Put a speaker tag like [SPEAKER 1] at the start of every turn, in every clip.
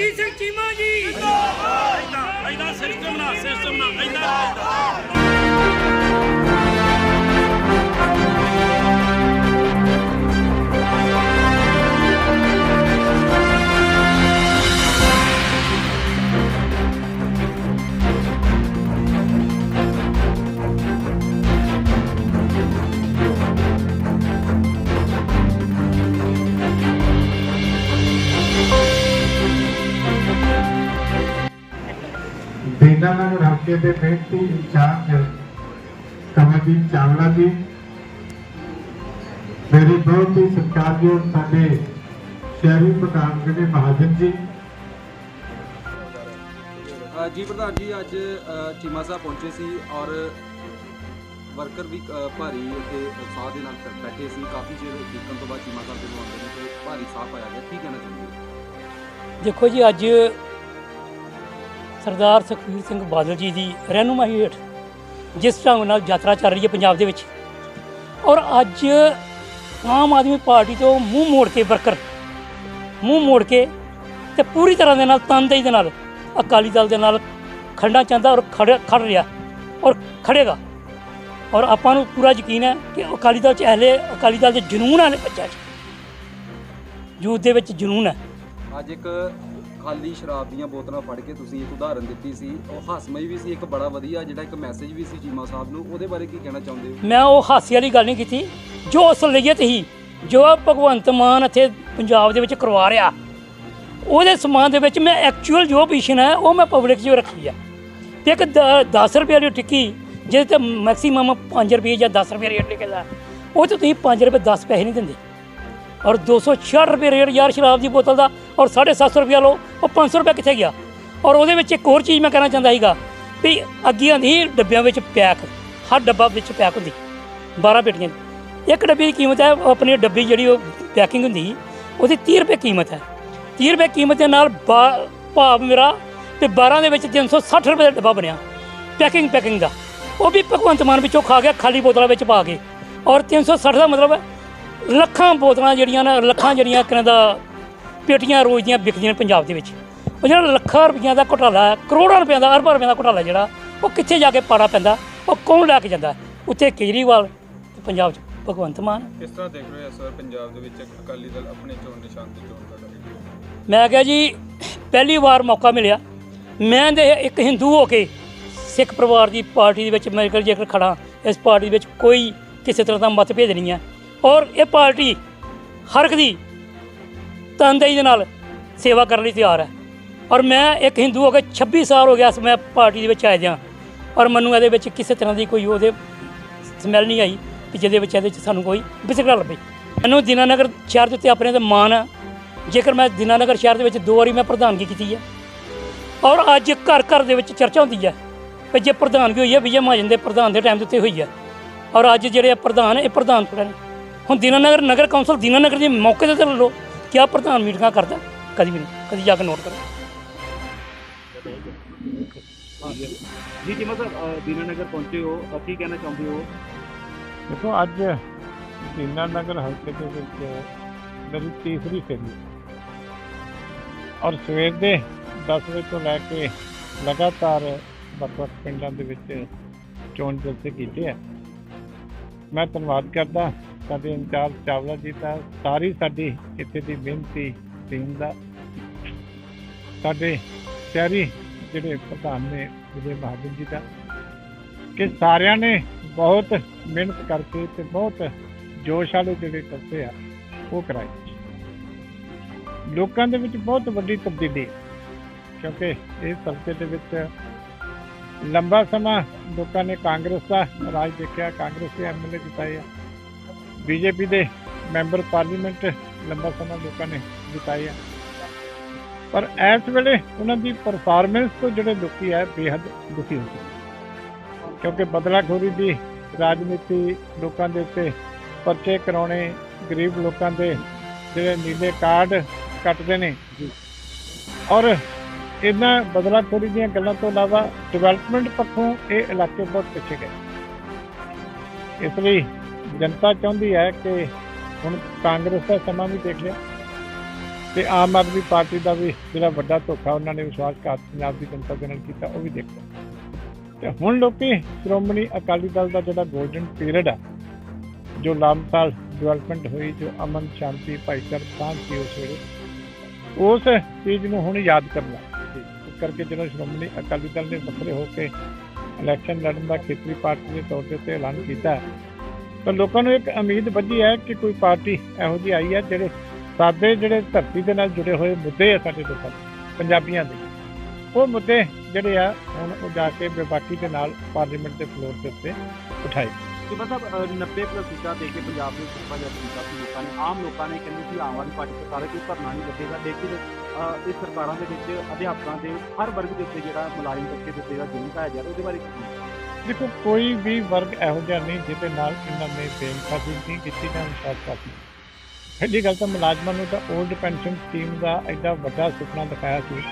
[SPEAKER 1] ਜਗਜੀਤ ਸਿੰਘ ਚੀਮਾ ਜੀ।
[SPEAKER 2] ਇਦਾਂ ਇਦਾਂ ਸਿਸਟਮ ਨਾ ਸਿਸਟਮ ਨਾ ਇਦਾਂ
[SPEAKER 3] ਹਲਕੇ ਦੇ ਮਿਹਨਤੀ ਇੰਚਾਰਜ ਕਮਲਜੀਤ ਚਾਵਲਾ ਜੀ। ਮੇਰੇ ਬਹੁਤ ਹੀ ਸਤਿਕਾਰਯੋਗ ਸਾਡੇ ਸ਼ਹਿਰੀ ਪ੍ਰਧਾਨ ਜਿਹੜੇ ਮਹਾਜਨ ਜੀ।
[SPEAKER 4] ਜੀ ਪ੍ਰਧਾਨ ਜੀ ਅੱਜ ਚੀਮਾ ਸਾਹਿਬ ਪਹੁੰਚੇ ਸੀ ਔਰ ਵਰਕਰ ਵੀ ਭਾਰੀ ਉੱਥੇ ਉਤਸ਼ਾਹ ਦੇ ਨਾਲ ਬੈਠੇ ਸੀ। ਕਾਫੀ ਚਿਰ ਦੇਖਣ ਤੋਂ ਬਾਅਦ ਚੀਮਾ ਸਾਹਿਬ ਦੇ ਆਉਂਦੇ ਨੇ ਤੇ ਭਾਰੀ ਸਾਹ ਪਾਇਆ ਗਿਆ। ਕੀ ਕਹਿਣਾ ਚਾਹੁੰਦੇ ਹੋ?
[SPEAKER 1] ਦੇਖੋ ਜੀ ਅੱਜ ਸਰਦਾਰ ਸੁਖਬੀਰ ਸਿੰਘ ਬਾਦਲ ਜੀ ਦੀ ਰਹਿਨੁਮਾਈ ਹੇਠ ਜਿਸ ਢੰਗ ਨਾਲ ਯਾਤਰਾ ਚੱਲ ਰਹੀ ਹੈ ਪੰਜਾਬ ਦੇ ਵਿੱਚ, ਔਰ ਅੱਜ ਆਮ ਆਦਮੀ ਪਾਰਟੀ ਤੋਂ ਮੂੰਹ ਮੋੜ ਕੇ ਵਰਕਰ, ਮੂੰਹ ਮੋੜ ਕੇ ਤੇ ਪੂਰੀ ਤਰ੍ਹਾਂ ਦੇ ਨਾਲ ਤਨਦੇਹੀ ਦੇ ਨਾਲ ਅਕਾਲੀ ਦਲ ਦੇ ਨਾਲ ਖੜਨਾ ਚਾਹੁੰਦਾ ਔਰ ਖੜ ਖੜ ਰਿਹਾ ਔਰ ਖੜੇਗਾ ਔਰ ਆਪਾਂ ਨੂੰ ਪੂਰਾ ਯਕੀਨ ਹੈ ਕਿ ਅਕਾਲੀ ਦਲ ਚ ਅਹਲੇ, ਅਕਾਲੀ ਦਲ ਦੇ ਜਨੂਨ ਵਾਲੇ ਬੱਚਾ ਚ ਯੂਥ ਦੇ ਵਿੱਚ ਜਨੂਨ ਹੈ।
[SPEAKER 4] ਅੱਜ ਇੱਕ ਖਾਲੀ ਸ਼ਰਾਬ ਦੀਆਂ ਬੋਤਲਾਂ ਫੜ ਕੇ ਤੁਸੀਂ ਇੱਕ ਉਦਾਹਰਨ ਦਿੱਤੀ ਸੀ। ਉਹ ਹਾਸਮਈ ਵੀ ਸੀ, ਇੱਕ ਬੜਾ ਵਧੀਆ, ਜਿਹੜਾ ਇੱਕ ਮੈਸੇਜ ਵੀ ਸੀ ਚੀਮਾ ਸਾਹਿਬ ਨੂੰ। ਉਹਦੇ ਬਾਰੇ ਕੀ ਕਹਿਣਾ ਚਾਹੁੰਦੇ ਹੋ?
[SPEAKER 1] ਮੈਂ ਉਹ ਹਾਸੇ ਵਾਲੀ ਗੱਲ ਨਹੀਂ ਕੀਤੀ। ਜੋ ਅਸਲੀਅਤ ਹੀ ਜੋ ਭਗਵੰਤ ਮਾਨ ਇੱਥੇ ਪੰਜਾਬ ਦੇ ਵਿੱਚ ਕਰਵਾ ਰਿਹਾ। ਉਹਦੇ ਸਮਾਨ ਦੇ ਵਿੱਚ ਮੈਂ ਐਕਚੁਅਲ ਜੋ ਪੋਜੀਸ਼ਨ ਹੈ, ਉਹ ਮੈਂ ਪਬਲਿਕ 'ਚ ਰੱਖੀ ਆ ਤੇ ਇੱਕ 10 ਰੁਪਏ ਵਾਲੀ ਟਿੱਕੀ, ਜਿਹਦੇ ਤੇ ਮੈਕਸਿਮਮ 5 ਰੁਪਏ ਜਾਂ 10 ਰੁਪਏ ਰੇਟ ਲਿਖਿਆ ਉਹ 'ਚ ਤੁਸੀਂ 5 ਰੁਪਏ 10 ਪੈਸੇ ਨਹੀਂ ਦਿੰਦੇ। ਔਰ 266 ਰੁਪਏ ਰੇਟ ਯਾਰ ਸ਼ਰਾਬ ਦੀ ਬੋਤਲ ਦਾ ਔਰ 750 ਰੁਪਏ ਲਓ, ਉਹ 500 ਰੁਪਏ ਕਿੱਥੇ ਗਿਆ? ਔਰ ਉਹਦੇ ਵਿੱਚ ਇੱਕ ਹੋਰ ਚੀਜ਼ ਮੈਂ ਕਹਿਣਾ ਚਾਹੁੰਦਾ ਸੀਗਾ ਵੀ ਅੱਗੀਆਂ ਦੀ ਡੱਬਿਆਂ ਵਿੱਚ ਪੈਕ, ਹਰ ਡੱਬਾ ਵਿੱਚ ਪੈਕ ਹੁੰਦੀ 12 ਪੇਟੀਆਂ ਇੱਕ ਡੱਬੇ ਦੀ ਕੀਮਤ ਹੈ, ਉਹ ਆਪਣੀ ਡੱਬੀ ਜਿਹੜੀ ਉਹ ਪੈਕਿੰਗ ਹੁੰਦੀ, ਉਹਦੀ 30 ਰੁਪਏ ਕੀਮਤ ਹੈ। 30 ਰੁਪਏ ਕੀਮਤ ਦੇ ਨਾਲ ਬਾ- ਭਾਵ ਮੇਰਾ ਤੇ 12 ਦੇ ਵਿੱਚ 360 ਰੁਪਏ ਦਾ ਡੱਬਾ ਬਣਿਆ, ਪੈਕਿੰਗ ਪੈਕਿੰਗ ਦਾ। ਉਹ ਵੀ ਭਗਵੰਤ ਮਾਨ ਵਿੱਚੋਂ ਖਾ ਗਿਆ, ਖਾਲੀ ਬੋਤਲਾਂ ਵਿੱਚ ਪਾ ਕੇ। ਔਰ 360 ਦਾ ਮਤਲਬ ਲੱਖਾਂ ਬੋਤਲਾਂ ਜਿਹੜੀਆਂ ਨੇ ਲੱਖਾਂ ਜਿਹੜੀਆਂ ਕਿਨਾਂ ਦਾ ਪੇਟੀਆਂ ਰੋਜ਼ ਦੀਆਂ ਵਿਕਦੀਆਂ ਨੇ ਪੰਜਾਬ ਦੇ ਵਿੱਚ। ਉਹ ਜਿਹੜਾ ਲੱਖਾਂ ਰੁਪਈਆਂ ਦਾ ਘੁਟਾਲਾ ਹੈ ਕਰੋੜਾਂ ਰੁਪਈਆਂ ਦਾ ਅਰਬਾਂ ਰੁਪਈਆਂ ਦਾ ਘੁਟਾਲਾ ਜਿਹੜਾ ਉਹ ਕਿੱਥੇ ਜਾ ਕੇ ਪਾੜਾ ਪੈਂਦਾ? ਉਹ ਕੌਣ ਲੈ ਕੇ ਜਾਂਦਾ? ਉੱਥੇ ਕੇਜਰੀਵਾਲ ਤੇ ਪੰਜਾਬ 'ਚ ਭਗਵੰਤ ਮਾਨ।
[SPEAKER 5] ਕਿਸ ਤਰ੍ਹਾਂ ਦੇਖ ਰਹੇ ਹੋ ਸਰ ਪੰਜਾਬ ਦੇ ਵਿੱਚ ਅਕਾਲੀ ਦਲ ਆਪਣੇ ਚੋਣ ਨਿਸ਼ਾਨ ਦੀ ਚੋਣ ਕਰ ਰਿਹਾ
[SPEAKER 1] ਮੈਂ ਕਿਹਾ ਜੀ ਪਹਿਲੀ ਵਾਰ ਮੌਕਾ ਮਿਲਿਆ। ਮੈਂ ਦੇ ਇੱਕ ਹਿੰਦੂ ਹੋ ਕੇ ਸਿੱਖ ਪਰਿਵਾਰ ਦੀ ਪਾਰਟੀ ਦੇ ਵਿੱਚ ਮੈਂ ਕਰ ਜੇਕਰ ਖੜਾ ਇਸ ਪਾਰਟੀ ਦੇ ਵਿੱਚ ਕੋਈ ਕਿਸੇ ਤਰ੍ਹਾਂ ਦਾ ਮਤਭੇਦ ਨਹੀਂ ਹੈ। ਔਰ ਇਹ ਪਾਰਟੀ ਹਰ ਇੱਕ ਦੀ ਤਨਦੇਹੀ ਦੇ ਨਾਲ ਸੇਵਾ ਕਰਨ ਲਈ ਤਿਆਰ ਹੈ। ਔਰ ਮੈਂ ਇੱਕ ਹਿੰਦੂ ਹੋ ਕੇ 26 ਸਾਲ ਹੋ ਗਿਆ ਇਸ ਮੈਂ ਪਾਰਟੀ ਦੇ ਵਿੱਚ ਆਇਆ ਜਾਂ ਔਰ ਮੈਨੂੰ ਇਹਦੇ ਵਿੱਚ ਕਿਸੇ ਤਰ੍ਹਾਂ ਦੀ ਕੋਈ ਉਹਦੇ ਸਮੈਲ ਨਹੀਂ ਆਈ ਕਿ ਜਿਹਦੇ ਵਿੱਚ ਇਹਦੇ ਵਿੱਚ ਸਾਨੂੰ ਕੋਈ ਵਿਸਕਰਾ ਲੱਭੇ। ਮੈਨੂੰ ਦਿਨਾਨਗਰ ਸ਼ਹਿਰ ਦੇ ਉੱਤੇ ਆਪਣੇ ਤੇ ਮਾਣ ਆ ਜੇਕਰ ਮੈਂ ਦੀਨਾਨਗਰ ਸ਼ਹਿਰ ਦੇ ਵਿੱਚ ਦੋ ਵਾਰੀ ਮੈਂ ਪ੍ਰਧਾਨਗੀ ਕੀਤੀ ਹੈ ਔਰ ਅੱਜ ਘਰ ਘਰ ਦੇ ਵਿੱਚ ਚਰਚਾ ਹੁੰਦੀ ਹੈ ਕਿ ਜੇ ਪ੍ਰਧਾਨਗੀ ਹੋਈ ਹੈ, ਵਿਜੇ ਮਹਾਜਨ ਦੇ ਪ੍ਰਧਾਨ ਦੇ ਟਾਈਮ ਦੇ ਉੱਤੇ ਹੋਈ ਹੈ। ਔਰ ਅੱਜ ਜਿਹੜੇ ਪ੍ਰਧਾਨ ਇਹ ਪ੍ਰਧਾਨ ਥੋੜ੍ਹਾ ਨੇ। ਹੁਣ ਦੀਨਾਨਗਰ ਨਗਰ ਕੌਂਸਲ ਦੀਨਾਨਗਰ ਦੇ ਮੌਕੇ ਤੇ ਤਾਂ ਲੈ ਕਿਆ ਪ੍ਰਧਾਨ ਮੀਟਿੰਗਾਂ ਕਰਦਾ? ਕਦੀ ਵੀ ਨਹੀਂ ਕਦੀ ਜਾ ਕੇ ਨੋਟ ਕਰੋ
[SPEAKER 2] ਜੀ ਜੀ ਮਤਲਬ ਦੀਨਾਨਗਰ ਪਹੁੰਚੇ ਹੋ ਕੀ ਕਹਿਣਾ ਚਾਹੁੰਦੇ ਹੋ?
[SPEAKER 3] ਦੇਖੋ ਅੱਜ ਦੀਨਾਨਗਰ ਹਲਕੇ ਦੇ ਵਿੱਚ ਮੇਰੀ ਤੀਸਰੀ ਫੇਰੀ ਔਰ ਸਵੇਰ ਦੇ 10 ਵਜੇ ਤੋਂ ਲੈ ਕੇ ਲਗਾਤਾਰ ਵੱਖ-ਵੱਖ ਪਿੰਡਾਂ ਦੇ ਵਿੱਚ ਚੋਣ ਜਲਸੇ ਕੀਤੇ ਆ। ਮੈਂ ਧੰਨਵਾਦ ਕਰਦਾ। ਸਾਡੇ ਇੰਚਾਰਜ ਚਾਵਲਾ ਜੀ ਦਾ ਸਾਰੀ ਸਾਡੀ ਇੱਥੇ ਦੀ ਮਿਹਨਤੀ ਟੀਮ ਦਾ। ਸਾਡੇ ਸ਼ਹਿਰੀ ਜਿਹੜੇ ਪ੍ਰਧਾਨ ਨੇ, ਵਿਜੇ ਮਹਾਜਨ ਜੀ ਦਾ, ਕਿ ਸਾਰਿਆਂ ਨੇ ਬਹੁਤ ਮਿਹਨਤ ਕਰਕੇ ਤੇ ਬਹੁਤ ਜੋਸ਼ ਵਾਲੇ ਜਿਹੜੇ ਕਰਦੇ ਆ, ਉਹ ਕਰਾਏ। ਲੋਕਾਂ ਦੇ ਵਿੱਚ ਬਹੁਤ ਵੱਡੀ ਤਬਦੀਲੀ, ਕਿਉਂਕਿ ਇਸ ਹਲਕੇ ਦੇ ਵਿੱਚ ਲੰਬਾ ਸਮਾਂ ਲੋਕਾਂ ਨੇ ਕਾਂਗਰਸ ਦਾ ਰਾਜ ਦੇਖਿਆ, ਕਾਂਗਰਸ ਦੇ ਐਮਐਲਏ ਜਿਤਾਏ ਆ। ਬੀਜੇਪੀ ਦੇ ਮੈਂਬਰ ਪਾਰਲੀਮੈਂਟ ਲੰਬਾ ਸਮਾਂ ਲੋਕਾਂ ਨੇ ਜਿਤਾਏ ਆ ਪਰ ਇਸ ਵੇਲੇ ਉਹਨਾਂ ਦੀ ਪਰਫਾਰਮੈਂਸ ਤੋਂ ਜਿਹੜੇ ਲੋਕੀ ਹੈ, ਬੇਹੱਦ ਦੁਖੀ ਹੋ ਚੁੱਕੇ ਕਿਉਂਕਿ ਬਦਲਾਖੋਰੀ ਦੀ ਰਾਜਨੀਤੀ ਲੋਕਾਂ ਦੇ ਉੱਤੇ ਪਰਚੇ ਕਰਾਉਣੇ, ਗਰੀਬ ਲੋਕਾਂ ਦੇ ਜਿਹੜੇ ਨੀਲੇ ਕਾਰਡ ਕੱਟਦੇ ਨੇ। ਔਰ ਇਹਨਾਂ ਬਦਲਾਖੋਰੀ ਦੀਆਂ ਗੱਲਾਂ ਤੋਂ ਇਲਾਵਾ ਡਿਵੈਲਪਮੈਂਟ ਪੱਖੋਂ ਇਹ ਇਲਾਕੇ ਬਹੁਤ ਪਿੱਛੇ ਗਏ। ਇਸ ਲਈ ਜਨਤਾ ਚਾਹੁੰਦੀ ਹੈ ਕਿ ਹੁਣ ਕਾਂਗਰਸ ਦਾ ਸਮਾਂ ਵੀ ਦੇਖ ਲਿਆ ਤੇ ਆਮ ਆਦਮੀ ਪਾਰਟੀ ਦਾ ਵੀ ਜਿਹੜਾ ਵੱਡਾ ਧੋਖਾ ਉਹਨਾਂ ਨੇ ਵਿਸ਼ਵਾਸਘਾਤ ਪੰਜਾਬ ਦੀ ਜਨਤਾ ਦੇ ਨਾਲ ਕੀਤਾ, ਉਹ ਵੀ ਦੇਖੋ ਤੇ ਹੁਣ ਲੋਕੀ ਸ਼੍ਰੋਮਣੀ ਅਕਾਲੀ ਦਲ ਦਾ ਜਿਹੜਾ 골ਡਨ ਪੀਰੀਅਡ ਆ, ਜੋ ਲਾਮਸਾਲ ਡਿਵੈਲਪਮੈਂਟ ਹੋਈ, ਜੋ ਅਮਨ ਸ਼ਾਂਤੀ ਭਾਈਚਾਰ ਸਾਂਝ ਉਸ ਵੇਲੇ, ਉਸ ਚੀਜ਼ ਨੂੰ ਹੁਣ ਯਾਦ ਕਰਨਾ। ਇਸ ਕਰਕੇ ਜਦੋਂ ਸ਼੍ਰੋਮਣੀ ਅਕਾਲੀ ਦਲ ਨੇ ਵੱਖਰੇ ਹੋ ਕੇ ਇਲੈਕਸ਼ਨ ਲੜਨ ਦਾ ਖੇਤਰੀ ਪਾਰਟੀ ਦੇ ਤੌਰ ਤੇ ਉੱਤੇ ਐਲਾਨ ਕੀਤਾ ਤਾਂ ਲੋਕਾਂ ਨੂੰ ਇੱਕ ਉਮੀਦ ਵੱਧੀ ਹੈ ਕਿ ਕੋਈ ਪਾਰਟੀ ਇਹੋ ਜਿਹੀ ਆਈ ਹੈ ਜਿਹੜੇ ਸਾਡੇ ਜਿਹੜੇ ਧਰਤੀ ਦੇ ਨਾਲ ਜੁੜੇ ਹੋਏ ਮੁੱਦੇ ਆ ਸਾਡੇ ਲੋਕਾਂ ਪੰਜਾਬੀਆਂ ਦੇ। ਉਹ ਮੁੱਦੇ ਜਿਹੜੇ ਆ ਹੁਣ ਉਹ ਜਾ ਕੇ ਵਿਵਾਕੀ ਦੇ ਨਾਲ ਪਾਰਲੀਮੈਂਟ ਦੇ ਫਲੋਰ ਦੇ ਉੱਤੇ ਉਠਾਏ।
[SPEAKER 2] ਕਿ ਮਤਲਬ ਅ, 90 ਪਲੱਸ ਸੀਟਾਂ ਦੇ ਕੇ ਪੰਜਾਬ ਦੇ ਸੁਪਾ ਜੱਟ ਕੀਤਾ ਸੀ ਲੋਕਾਂ ਨੇ ਆਮ ਲੋਕਾਂ ਨੇ ਕਹਿੰਦੇ ਸੀ ਆਮ ਆਦਮੀ ਪਾਰਟੀ ਸਰਕਾਰ ਕੋਈ ਭਰਨਾ ਨਹੀਂ ਲੱਗੇਗਾ ਲੇਕਿਨ ਇਸ ਸਰਕਾਰਾਂ ਦੇ ਵਿੱਚ ਅਧਿਆਪਕਾਂ ਦੇ ਹਰ ਵਰਗ ਦੇ ਉੱਤੇ ਜਿਹੜਾ ਮੁਲਾਜ਼ਮ ਤਬਕੇ ਦੇ ਉੱਤੇ ਜਿਹੜਾ ਜ਼ੁਲਮ ਪਾਇਆ ਜਾ ਰਿਹਾ ਉਹਦੇ ਬਾਰੇ
[SPEAKER 3] ਦੇਖੋ, ਕੋਈ ਵੀ ਵਰਗ ਇਹੋ ਜਿਹਾ ਨਹੀਂ ਜਿਹਦੇ ਨਾਲ ਇਹਨਾਂ ਨੇ ਬੇਇਨਸਾਫੀ ਨਹੀਂ ਕੀਤੀ ਜਾਂ ਇਨਸਾਫੀ ਪਹਿਲੀ ਗੱਲ ਤਾਂ ਮੁਲਾਜ਼ਮਾਂ ਨੂੰ ਤਾਂ 올ਡ ਪੈਨਸ਼ਨ ਸਕੀਮ ਦਾ ਐਡਾ ਵੱਡਾ ਸੁਪਨਾ ਦਿਖਾਇਆ ਸੀ।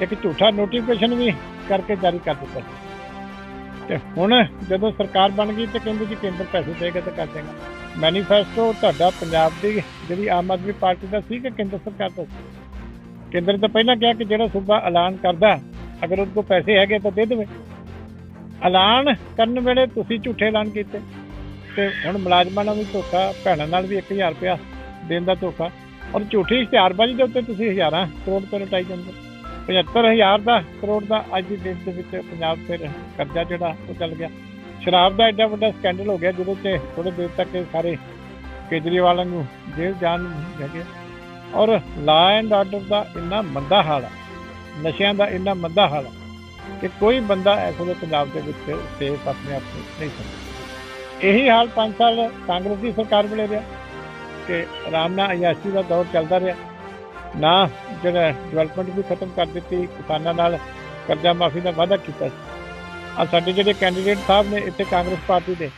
[SPEAKER 3] ਇੱਕ ਝੂਠਾ ਨੋਟੀਫਿਕੇਸ਼ਨ ਵੀ ਕਰਕੇ ਜਾਰੀ ਕਰ ਦਿੱਤਾ ਸੀ। ਤੇ ਹੁਣ ਜਦੋਂ ਸਰਕਾਰ ਬਣ ਗਈ ਤੇ ਕਹਿੰਦੇ ਜੀ ਕੇਂਦਰ ਪੈਸੇ ਦੇਗਾ ਤਾਂ ਕਰ ਦੇਗਾ। ਮੈਨੀਫੈਸਟੋ ਤੁਹਾਡਾ ਪੰਜਾਬ ਦੀ ਜਿਹੜੀ ਆਮ ਆਦਮੀ ਪਾਰਟੀ ਦਾ ਸੀ ਕਿ ਕੇਂਦਰ ਸਰਕਾਰ ਦਾ ਸੀ। ਕੇਂਦਰ ਨੇ ਤਾਂ ਪਹਿਲਾਂ ਕਿਹਾ ਕਿ ਜਿਹੜਾ ਸੂਬਾ ਐਲਾਨ ਕਰਦਾ, ਅਗਰ ਉਹਦੇ ਕੋਲ ਪੈਸੇ ਹੈਗੇ ਤਾਂ ਦੇ ਦੇਵੇ। ਐਲਾਨ ਕਰਨ ਵੇਲੇ ਤੁਸੀਂ ਝੂਠੇ ਐਲਾਨ ਕੀਤੇ। ਤੇ ਹੁਣ ਮੁਲਾਜ਼ਮਾਂ ਨਾਲ ਵੀ ਧੋਖਾ, ਭੈਣਾਂ ਨਾਲ ਵੀ 1000 ਰੁਪਇਆ ਦੇਣ ਦਾ ਧੋਖਾ। ਔਰ ਝੂਠੀ ਇਸ਼ਤਿਹਾਰਬਾਜ਼ੀ ਦੇ ਉੱਤੇ ਤੁਸੀਂ ਹਜ਼ਾਰਾਂ ਕਰੋੜ ਰੁਪਏ ਲੁਟਾਈ ਜਾਂਦੇ 75000 ਦਾ ਕਰੋੜ ਦਾ ਅੱਜ ਦੀ ਡੇਟ ਦੇ ਵਿੱਚ ਪੰਜਾਬ 'ਤੇ ਕਰਜ਼ਾ ਜਿਹੜਾ ਉਹ ਚੱਲ ਗਿਆ। ਸ਼ਰਾਬ ਦਾ ਐਡਾ ਵੱਡਾ ਸਕੈਂਡਲ ਹੋ ਗਿਆ ਜਦੋਂ ਤੇ ਥੋੜੇ ਦੇਰ ਤੱਕ ਇਹ ਸਾਰੇ ਕੇਜਰੀਵਾਲ ਨੂੰ ਜੇਲ੍ਹ ਜਾਣ ਨੂੰ ਔਰ ਲਾ ਐਂਡ ਆਰਡਰ ਦਾ ਇੰਨਾ ਮੰਦਾ ਹਾਲ ਆ, ਨਸ਼ਿਆਂ ਦਾ ਇੰਨਾ ਮੰਦਾ ਹਾਲ ਆ ਕਿ ਕੋਈ ਬੰਦਾ ਇਸ ਵੇਲੇ ਪੰਜਾਬ ਦੇ ਵਿੱਚ ਸੇਫ ਆਪਣੇ ਆਪ ਨੂੰ ਨਹੀਂ ਸਮਝਦਾ। ਇਹੀ ਹਾਲ 5 ਸਾਲ ਕਾਂਗਰਸ ਦੀ ਸਰਕਾਰ ਵੇਲੇ ਰਿਹਾ ਕਿ ਆਰਾਮ ਨਾਲ ਅਯਾਸ਼ੀ ਦਾ ਦੌਰ ਚੱਲਦਾ ਰਿਹਾ। ਨਾ ਜਿਹੜਾ ਡਿਵੈਲਪਮੈਂਟ ਵੀ ਖਤਮ ਕਰ ਦਿੱਤੀ, ਕਿਸਾਨਾਂ ਨਾਲ ਕਰਜ਼ਾ ਮਾਫੀ ਦਾ ਵਾਅਦਾ ਕੀਤਾ ਸੀ। ਆ ਸਾਡੇ ਜਿਹੜੇ ਕੈਂਡੀਡੇਟ ਸਾਹਿਬ ਨੇ ਇੱਥੇ ਕਾਂਗਰਸ ਪਾਰਟੀ ਦੇ,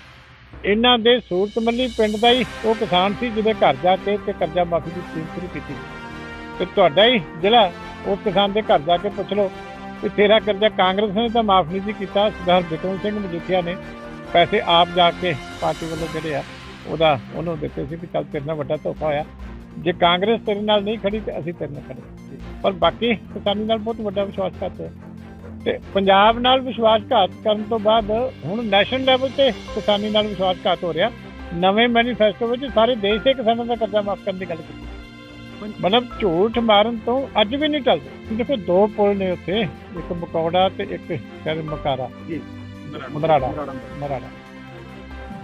[SPEAKER 3] ਇਹਨਾਂ ਦੇ ਸੂਰਤਮੱਲੀ ਪਿੰਡ ਦਾ ਹੀ ਉਹ ਕਿਸਾਨ ਸੀ ਜਿਹਦੇ ਘਰ ਜਾ ਕੇ ਤੇ ਕਰਜ਼ਾ ਮਾਫੀ ਦੀ ਸਕੀਮ ਸ਼ੁਰੂ ਕੀਤੀ ਤੇ ਤੁਹਾਡਾ ਹੀ ਜ਼ਿਲ੍ਹਾ, ਉਹ ਕਿਸਾਨ ਦੇ ਘਰ ਜਾ ਕੇ ਪੁੱਛ ਲਓ ਕਿ ਤੇਰਾ ਕਰਜ਼ਾ ਕਾਂਗਰਸ ਨੇ ਤਾਂ ਮਾਫ ਨਹੀਂ ਸੀ ਕੀਤਾ। ਸਰਦਾਰ ਬਿਕਰਮ ਸਿੰਘ ਮਜੀਠੀਆ ਨੇ ਪੈਸੇ ਆਪ ਜਾ ਕੇ ਪਾਰਟੀ ਵੱਲੋਂ ਜਿਹੜੇ ਆ, ਉਹਦਾ ਉਹਨੂੰ ਦਿੱਤੇ ਸੀ ਕਿ ਚੱਲ ਤੇਰੇ ਨਾਲ ਵੱਡਾ ਧੋਖਾ ਹੋਇਆ। ਜੇ ਕਾਂਗਰਸ ਤੇਰੇ ਨਾਲ ਨਹੀਂ ਖੜੀ ਤੇ ਅਸੀਂ ਤੇਰੇ ਨਾਲ ਖੜੇ। ਪਰ ਬਾਕੀ ਕਿਸਾਨੀ ਨਾਲ ਬਹੁਤ ਵੱਡਾ ਵਿਸ਼ਵਾਸਘਾਤ ਹੋਇਆ। ਤੇ ਪੰਜਾਬ ਨਾਲ ਵਿਸ਼ਵਾਸਘਾਤ ਕਰਨ ਤੋਂ ਬਾਅਦ ਹੁਣ ਨੈਸ਼ਨਲ ਲੈਵਲ ਤੇ ਕਿਸਾਨੀ ਨਾਲ ਵਿਸ਼ਵਾਸਘਾਤ ਹੋ ਰਿਹਾ। ਨਵੇਂ ਮੈਨੀਫੈਸਟੋ ਵਿੱਚ ਸਾਰੇ ਦੇਸ਼ ਦੇ ਕਿਸਾਨਾਂ ਦਾ ਕਰਜ਼ਾ ਮਾਫ ਕਰਨ ਦੀ ਗੱਲ ਕੀਤੀ। ਮਤਲਬ ਝੂਠ ਮਾਰਨ ਤੋਂ ਅੱਜ ਵੀ ਨਹੀਂ ਟਲਦੇ ਦੇਖੋ ਦੋ ਪੁਲ ਨੇ ਉੱਥੇ ਇੱਕ ਮਕੌੜਾ ਤੇ ਇੱਕ ਸ਼ਾਇਦ ਮਕਾਰਾ।
[SPEAKER 2] ਜੀ।
[SPEAKER 3] ਮਰਾੜਾ।
[SPEAKER 2] ਮਰਾੜਾ।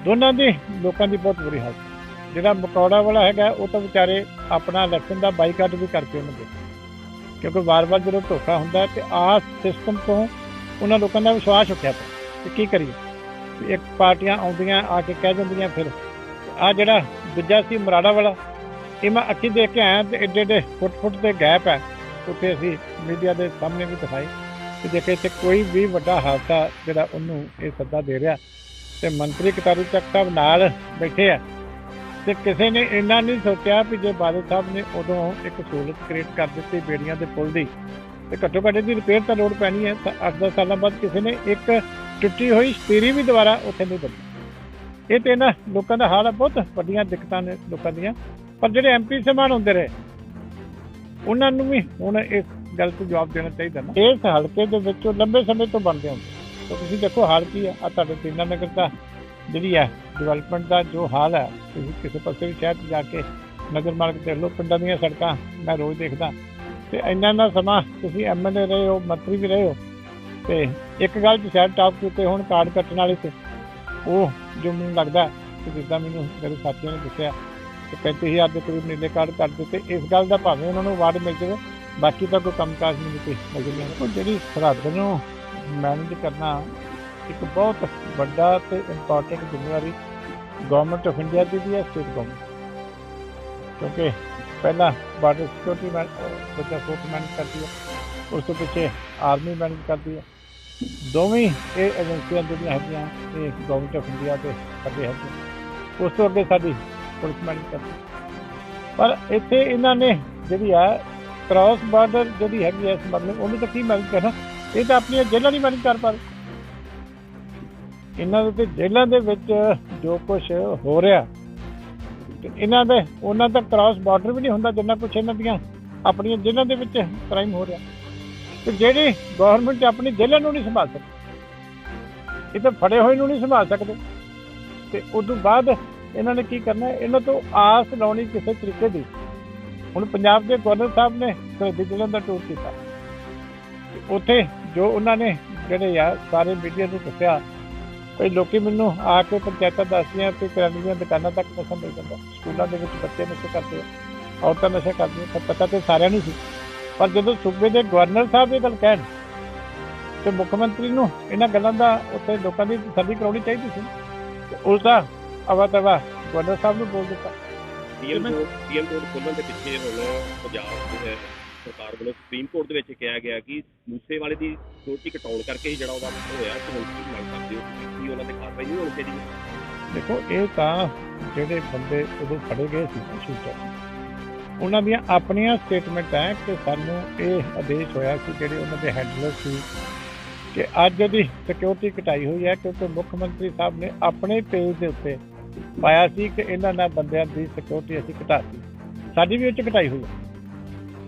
[SPEAKER 3] ਦੋਨਾਂ ਦੀ ਲੋਕਾਂ ਦੀ ਬਹੁਤ ਬੁਰੀ ਹਾਲਤ। ਜਿਹੜਾ ਮਕੌੜਾ ਵਾਲਾ ਹੈਗਾ ਉਹ ਤਾਂ ਵਿਚਾਰੇ ਆਪਣਾ ਇਲੈਕਸ਼ਨ ਦਾ ਬਾਈਕਾਟ ਵੀ ਕਰਕੇ ਉਹਨਾਂ ਦੇ ਕਿਉਂਕਿ ਵਾਰ-ਵਾਰ ਜਦੋਂ ਧੋਖਾ ਹੁੰਦਾ ਤੇ ਆਸ ਸਿਸਟਮ ਤੋਂ ਉਹਨਾਂ ਲੋਕਾਂ ਦਾ ਵਿਸ਼ਵਾਸ ਉੱਠਿਆ ਪਿਆ। ਤੇ ਕੀ ਕਰੀਏ? ਇੱਕ ਪਾਰਟੀਆਂ ਆਉਂਦੀਆਂ ਆ ਕੇ ਕਹਿ ਜਾਂਦੀਆਂ ਫਿਰ ਆ ਜਿਹੜਾ ਦੂਜਾ ਸੀ ਮਰਾੜਾ ਵਾਲਾ ਇਹ ਮੈਂ ਅੱਖੀ ਦੇਖ ਕੇ ਆਇਆ ਤੇ ਏਡੇ ਏਡੇ ਫੁੱਟ ਫੁੱਟ ਦੇ ਗੈਪ ਹੈ। ਉੱਥੇ ਅਸੀਂ ਮੀਡੀਆ ਦੇ ਸਾਹਮਣੇ ਵੀ ਦਿਖਾਈ ਕਿ ਦੇਖੇ ਇੱਥੇ ਕੋਈ ਵੀ ਵੱਡਾ ਹਾਦਸਾ ਜਿਹੜਾ ਉਹਨੂੰ ਇਹ ਸੱਦਾ ਦੇ ਰਿਹਾ। ਤੇ ਮੰਤਰੀ ਕਟਾਰੂ ਚੱਕ ਸਾਹਿਬ ਨਾਲ ਬੈਠੇ ਆ ਤੇ ਕਿਸੇ ਨੇ ਇੰਨਾ ਨਹੀਂ ਸੋਚਿਆ ਵੀ ਜੇ ਬਾਦਲ ਸਾਹਿਬ ਨੇ ਉਦੋਂ ਇੱਕ ਸਹੂਲਤ ਕ੍ਰੀਏਟ ਕਰ ਦਿੱਤੀ ਬੇੜੀਆਂ ਦੇ ਪੁਲ ਦੀ ਤੇ ਘੱਟੋ ਘੱਟ ਇਹਦੀ ਰਿਪੇਅਰ ਤਾਂ ਲੋੜ ਪੈਣੀ ਹੈ। 8-10 ਸਾਲਾਂ ਬਾਅਦ ਕਿਸੇ ਨੇ ਇੱਕ ਟੁੱਟੀ ਹੋਈ ਸਪੀਰੀ ਵੀ ਦੁਬਾਰਾ ਉੱਥੇ ਨਹੀਂ ਬਣੀ ਇਹ ਤੇ ਨਾ ਲੋਕਾਂ ਦਾ ਹਾਲ ਹੈ, ਬਹੁਤ ਵੱਡੀਆਂ ਦਿੱਕਤਾਂ ਨੇ ਲੋਕਾਂ ਦੀਆਂ। ਪਰ ਜਿਹੜੇ ਐਮਪੀ ਸਮਾਨ ਹੁੰਦੇ ਰਹੇ, ਉਹਨਾਂ ਨੂੰ ਵੀ ਹੁਣ ਇਸ ਗੱਲ ਤੋਂ ਜਵਾਬ ਦੇਣਾ ਚਾਹੀਦਾ ਨਾ। ਇਸ ਹਲਕੇ ਦੇ ਵਿੱਚ ਲੰਬੇ ਸਮੇਂ ਤੋਂ ਬਣਦੇ ਹੁੰਦੇ ਤਾਂ ਤੁਸੀਂ ਦੇਖੋ ਹਾਲ ਕੀ ਹੈ ਆ ਤੁਹਾਡੇ ਤਿੰਨਾਂ ਨਗਰ ਦਾ ਜਿਹੜੀ ਹੈ ਡਿਵੈਲਪਮੈਂਟ ਦਾ ਜੋ ਹਾਲ ਹੈ ਤੁਸੀਂ ਕਿਸੇ ਪਾਸੇ ਵੀ ਸ਼ਹਿਰ 'ਚ ਜਾ ਕੇ ਨਗਰ ਮਾਲਕ ਦੇਖ ਲਓ, ਪਿੰਡਾਂ ਦੀਆਂ ਸੜਕਾਂ ਮੈਂ ਰੋਜ਼ ਦੇਖਦਾ। ਤੇ ਇੰਨਾ ਨਾ ਸਮਾਂ ਤੁਸੀਂ ਐਮਐਲਏ ਰਹੇ ਹੋ, ਮੰਤਰੀ ਵੀ ਰਹੇ ਹੋ, ਤੇ ਇੱਕ ਗੱਲ ਤੇ ਸ਼ਾਇਦ ਟਾਪ ਕੀਤੇ ਹੁਣ ਕਾਰਡ ਕੱਟਣ ਵਾਲੇ ਤੇ, ਉਹ ਜੋ ਮੈਨੂੰ ਲੱਗਦਾ ਕਿ ਜਿੱਦਾਂ ਮੈਨੂੰ ਮੇਰੇ ਸਾਥੀਆਂ ਨੇ ਦੱਸਿਆ ਕਿ 35000 ਦੇ ਕਰੀਬ ਨੀਲੇ ਕਾਰਡ ਕਰ ਦਿੱਤੇ। ਇਸ ਗੱਲ ਦਾ ਭਾਵੇਂ ਉਹਨਾਂ ਨੂੰ ਅਵਾਰਡ ਮਿਲ ਜਾਵੇ, ਬਾਕੀ ਤਾਂ ਕੋਈ ਕੰਮਕਾਜ ਨਹੀਂ ਕੋਈ ਨਜ਼ਰ ਨਹੀਂ ਜਿਹੜੀ ਸਰਹੱਦ ਨੂੰ ਮੈਨੇਜ ਕਰਨਾ ਇੱਕ ਬਹੁਤ ਵੱਡਾ ਤੇ ਇੰਪੋਰਟੈਂਟ ਜ਼ਿੰਮੇਵਾਰੀ ਗਵਰਨਮੈਂਟ ਆਫ ਇੰਡੀਆ ਦੀ ਵੀ ਹੈ ਸਟੇਟ ਗਵਰਨਮੈਂਟ ਕਿਉਂਕਿ ਪਹਿਲਾਂ ਬਾਰਡਰ ਸਿਕਿਉਰਿਟੀ ਮੈਂ ਬੱਚਾ ਫੋਰਸ ਮੈਨੇਜ ਕਰਦੀ ਹੈ, ਉਸ ਤੋਂ ਪਿੱਛੇ ਆਰਮੀ ਮੈਨੇਜ ਕਰਦੀ ਹੈ। ਦੋਵੇਂ ਇਹ ਏਜੰਸੀਆਂ ਜਿਹੜੀਆਂ ਹੈਗੀਆਂ, ਇਹ ਗਵਰਨਮੈਂਟ ਆਫ ਇੰਡੀਆ ਦੇ ਅੱਗੇ ਹੈਗੀਆਂ। ਉਸ ਤੋਂ ਅੱਗੇ ਸਾਡੀ ਪੁਲਿਸ ਮੈਨੇਜ ਕਰਦੀ ਪਰ ਇੱਥੇ ਇਹਨਾਂ ਨੇ ਜਿਹੜੀ ਆ ਕ੍ਰਾਸ ਬਾਰਡਰ ਜਿਹੜੀ ਹੈਗੀ ਹੈ ਇਸ ਉਹਨੂੰ ਤਾਂ ਕੀ ਮੈਨੇਜ ਕਰਨਾ ਇਹ ਤਾਂ ਆਪਣੀਆਂ ਜੇਲ੍ਹਾਂ ਨਹੀਂ ਮੈਨੇਜ ਕਰ ਪਾ ਇਹਨਾਂ ਦੇ ਤੇ ਜੇਲ੍ਹਾਂ ਦੇ ਵਿੱਚ ਜੋ ਕੁਝ ਹੋ ਰਿਹਾ ਇਹਨਾਂ ਦੇ, ਉਹਨਾਂ ਦਾ ਕ੍ਰਾਸ ਬਾਰਡਰ ਵੀ ਨਹੀਂ ਹੁੰਦਾ ਜਿੰਨਾ ਕੁਝ ਇਹਨਾਂ ਦੀਆਂ ਆਪਣੀਆਂ ਜੇਲ੍ਹਾਂ ਦੇ ਵਿੱਚ ਕ੍ਰਾਈਮ ਹੋ ਰਿਹਾ। ਤੇ ਜਿਹੜੀ ਗਵਰਨਮੈਂਟ ਆਪਣੀ ਜੇਲ੍ਹਾਂ ਨੂੰ ਨਹੀਂ ਸੰਭਾਲ ਸਕਦੀ, ਇਹ ਤਾਂ ਫੜੇ ਹੋਏ ਨੂੰ ਨਹੀਂ ਸੰਭਾਲ ਸਕਦੇ। ਤੇ ਉਦੋਂ ਬਾਅਦ ਇਹਨਾਂ ਨੇ ਕੀ ਕਰਨਾ ਇਹਨਾਂ ਤੋਂ ਆਸ ਲਾਉਣੀ ਕਿਸੇ ਤਰੀਕੇ ਦੀ। ਹੁਣ ਪੰਜਾਬ ਦੇ ਗਵਰਨਰ ਸਾਹਿਬ ਨੇ ਸਰਹੱਦੀ ਜ਼ਿਲ੍ਹਿਆਂ ਦਾ ਟੂਰ ਕੀਤਾ। ਉੱਥੇ ਜੋ ਉਹਨਾਂ ਨੇ ਜਿਹੜੇ ਆ, ਸਾਰੇ ਮੀਡੀਆ ਨੂੰ ਦੱਸਿਆ ਕਈ ਲੋਕੀ ਮੈਨੂੰ ਆ ਕੇ ਪੰਚਾਇਤਾਂ ਦੱਸਦੀਆਂ ਕਿ ਕਰਿਆਨੇ ਦੀਆਂ ਦੁਕਾਨਾਂ ਤੱਕ ਨਸ਼ਾ ਮਿਲ ਜਾਂਦਾ ਸਕੂਲਾਂ ਦੇ ਵਿੱਚ ਬੱਚੇ ਨਸ਼ੇ ਕਰਦੇ ਆ, ਔਰਤਾਂ ਨਸ਼ਾ ਕਰਦੀਆਂ ਤਾਂ ਪਤਾ ਤੇ ਸਾਰਿਆਂ ਨੂੰ ਸੀ। ਪਰ ਜਦੋਂ ਸੂਬੇ ਦੇ ਗਵਰਨਰ ਸਾਹਿਬ ਇਹ ਗੱਲ ਕਹਿਣ, ਤੇ ਮੁੱਖ ਮੰਤਰੀ ਨੂੰ ਇਹਨਾਂ ਗੱਲਾਂ ਦਾ ਉੱਥੇ ਲੋਕਾਂ ਦੀ ਤਸੱਲੀ ਕਰਾਉਣੀ ਚਾਹੀਦੀ ਸੀ। ਤੇ ਉਲਟਾ ਅਵਾ ਤਵਾ ਗਵਰਨਰ ਸਾਹਿਬ ਨੂੰ ਬੋਲ ਦਿੱਤਾ।
[SPEAKER 6] ਪੀਐਮ ਕੋਰਟ ਖੋਲ੍ਹਣ ਦੇ ਪਿੱਛੇ ਹੁਣ ਪੰਜਾਬ ਦੇ ਸਰਕਾਰ ਵੱਲੋਂ ਸੁਪਰੀਮ ਕੋਰਟ ਦੇ ਵਿੱਚ ਕਿਹਾ ਗਿਆ ਕਿ ਮੂਸੇ ਵਾਲੇ ਦੀ ਸਿਕਿਉਰਿਟੀ ਘਟਾਉਣ ਕਰਕੇ ਹੀ ਜਿਹੜਾ ਉਹਦਾ ਹੋਇਆ ਕੀ ਮੰਗ ਕਰਦੇ ਹੋ ਕੀ ਉਹਨਾਂ ਤੇ ਕਾਰਵਾਈ ਨਹੀਂ ਹੋਣੀ ਚਾਹੀਦੀ
[SPEAKER 3] ਦੇਖੋ ਇਹ ਤਾਂ ਜਿਹੜੇ ਬੰਦੇ ਉਦੋਂ ਫੜੇ ਗਏ ਸੀ ਸ਼ੂਟਰ ਉਹਨਾਂ ਦੀਆਂ ਆਪਣੀਆਂ ਸਟੇਟਮੈਂਟ ਹੈ ਕਿ ਸਾਨੂੰ ਇਹ ਆਦੇਸ਼ ਹੋਇਆ ਸੀ ਜਿਹੜੇ ਉਹਨਾਂ ਦੇ ਹੈਂਡਲਰ ਸੀ ਕਿ ਅੱਜ ਉਹਦੀ ਸਿਕਿਉਰਿਟੀ ਘਟਾਈ ਹੋਈ ਹੈ ਕਿਉਂਕਿ ਮੁੱਖ ਮੰਤਰੀ ਸਾਹਿਬ ਨੇ ਆਪਣੇ ਪੇਜ ਦੇ ਉੱਤੇ ਪਾਇਆ ਸੀ ਕਿ ਇਹਨਾਂ ਨਾਲ ਬੰਦਿਆਂ ਦੀ ਸਿਕਿਉਰਿਟੀ ਅਸੀਂ ਘਟਾਤੀ। ਸਾਡੀ ਵੀ ਉਹ 'ਚ ਘਟਾਈ ਹੋਈ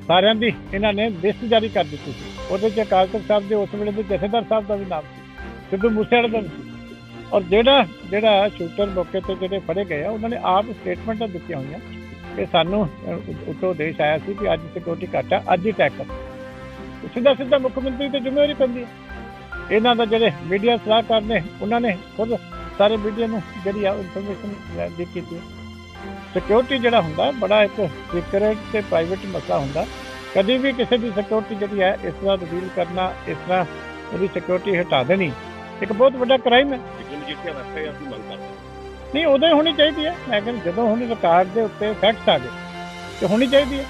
[SPEAKER 3] ਸਾਰਿਆਂ ਦੀ ਇਹਨਾਂ ਨੇ ਲਿਸਟ ਜਾਰੀ ਕਰ ਦਿੱਤੀ ਸੀ। ਉਹਦੇ 'ਚ ਅਕਾਲ ਤਖਤ ਸਾਹਿਬ ਦੇ ਉਸ ਵੇਲੇ ਦੇ ਜਥੇਦਾਰ ਸਾਹਿਬ ਦਾ ਵੀ ਨਾਮ ਸੀ ਸਿੱਧੂ ਮੂਸੇਵਾਲੇ ਦਾ ਵੀ ਸੀ। ਔਰ ਜਿਹੜਾ ਜਿਹੜਾ ਸ਼ੂਟਰ ਮੌਕੇ ਤੇ ਜਿਹੜੇ ਫੜੇ ਗਏ ਆ ਉਹਨਾਂ ਨੇ ਆਪ ਸਟੇਟਮੈਂਟਾਂ ਦਿੱਤੀਆਂ ਹੋਈਆਂ ਕਿ ਸਾਨੂੰ ਅਹ, ਉੱਤੋਂ ਦੇਸ਼ ਆਇਆ ਸੀ ਕਿ ਅੱਜ ਸਿਕਿਉਰਿਟੀ ਘੱਟ ਆ ਅੱਜ ਹੀ ਅਟੈਕ ਕਰ ਸਿੱਧਾ ਸਿੱਧਾ ਮੁੱਖ ਮੰਤਰੀ ਤੇ ਜ਼ਿੰਮੇਵਾਰੀ ਪੈਂਦੀ ਹੈ ਇਹਨਾਂ ਦਾ ਜਿਹੜੇ ਮੀਡੀਆ ਸਲਾਹਕਾਰ ਨੇ ਉਹਨਾਂ ਨੇ ਖੁਦ ਸਾਰੇ ਮੀਡੀਆ ਨੂੰ ਜਿਹੜੀ ਆ ਇਨਫੋਰਮੇਸ਼ਨ ਦੇ ਕੀਤੀ ਸਿਕਿਉਰਿਟੀ ਜਿਹੜਾ ਹੁੰਦਾ ਬੜਾ ਇੱਕ ਸੀਕ੍ਰੇਟ ਤੇ ਪ੍ਰਾਈਵੇਟ ਮਸਲਾ ਹੁੰਦਾ। ਕਦੀ ਵੀ ਕਿਸੇ ਦੀ ਸਿਕਿਉਰਿਟੀ ਜਿਹੜੀ ਹੈ ਇਸ ਤਰ੍ਹਾਂ ਰਿਵੀਲ ਕਰਨਾ ਇਸ ਤਰ੍ਹਾਂ ਉਹਦੀ ਸਿਕਿਉਰਿਟੀ ਹਟਾ ਦੇਣੀ ਇੱਕ ਬਹੁਤ ਵੱਡਾ ਕ੍ਰਾਈਮ
[SPEAKER 6] ਮੰਗ ਕਰਦੇ ਹਾਂ।
[SPEAKER 3] ਨਹੀਂ ਉਦੋਂ ਹੀ ਹੋਣੀ ਚਾਹੀਦੀ ਹੈ। ਮੈਂ ਕਹਿੰਦਾ ਜਦੋਂ ਹੁਣ ਰਿਕਾਰਡ ਦੇ ਉੱਤੇ ਫੈਕਟਸ ਆ ਗਏ ਤੇ ਹੋਣੀ ਚਾਹੀਦੀ ਹੈ।